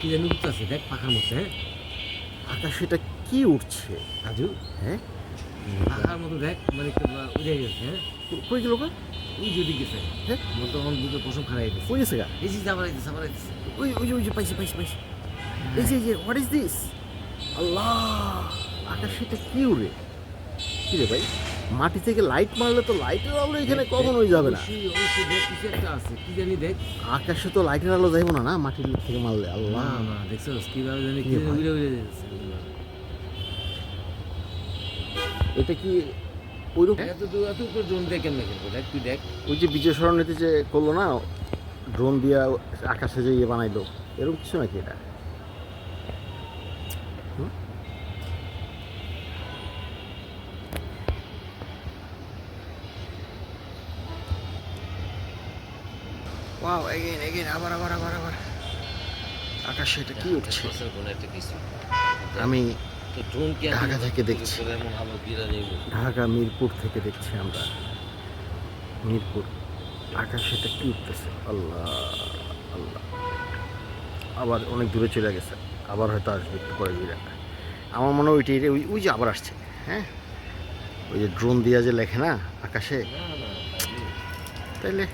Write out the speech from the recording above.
কি জানি উঠতেছে দেখ পাখার মধ্যে হ্যাঁ? আকাশে এটা কি উঠছে? রাজু হ্যাঁ? পাখার মতো দেখ মানে উড়ে গেছে হ্যাঁ? কই- গেল? ওই যদি গেছে হ্যাঁ? মন তখন দুটো পশম খারাই দিছে। কই গেছে গা? এই যে আবার আইতেছে আবার আইতেছে ওই ওই ওই যে পাইছি পাইছি পাইছি। এই যে যে হোয়াট ইজ দিস আল্লাহ! আকাশে এটা কি উড়ে? কি রে ভাই? মাটি থেকে লাইট মারলে তো লাইটের আলো এখানে কখনোই যাবে না। আকাশে তো লাইটের আলো যাইবো না না? মাটির থেকে মারলে আল্লাহ। দেখছ কীভাবে জানি এটা কি উপর ড্রোন দিয়ে কেমনে খেলব? দেখ তুই দেখ। ওই যে বিজয় সরণিতে যে করল না ড্রোন দিয়া আকাশে যে ইয়ে বানাইলো এরকম কিছু নাকি এটা? Wow, again, again, আবার আবার আবার আবার। আকাশে এটা কি উঠছে? আমি ঢাকা থেকে দেখছি। ঢাকা মিরপুর থেকে দেখছি আমরা। মিরপুর। আকাশে এটা কি উঠতেছে? আল্লাহ আল্লাহ। আবার অনেক দূরে চলে গেছে। আবার হয়তো আসবে একটু পরে আমার মনে হয় ওইটাই ওই ওই যে আবার আসছে। হ্যাঁ? ওই যে ড্রোন দিয়া যে লেখে না আকাশে? তাইলে